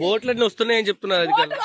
బోట్లన్నీ వస్తున్నాయని చెప్తున్నారు అధికారులు.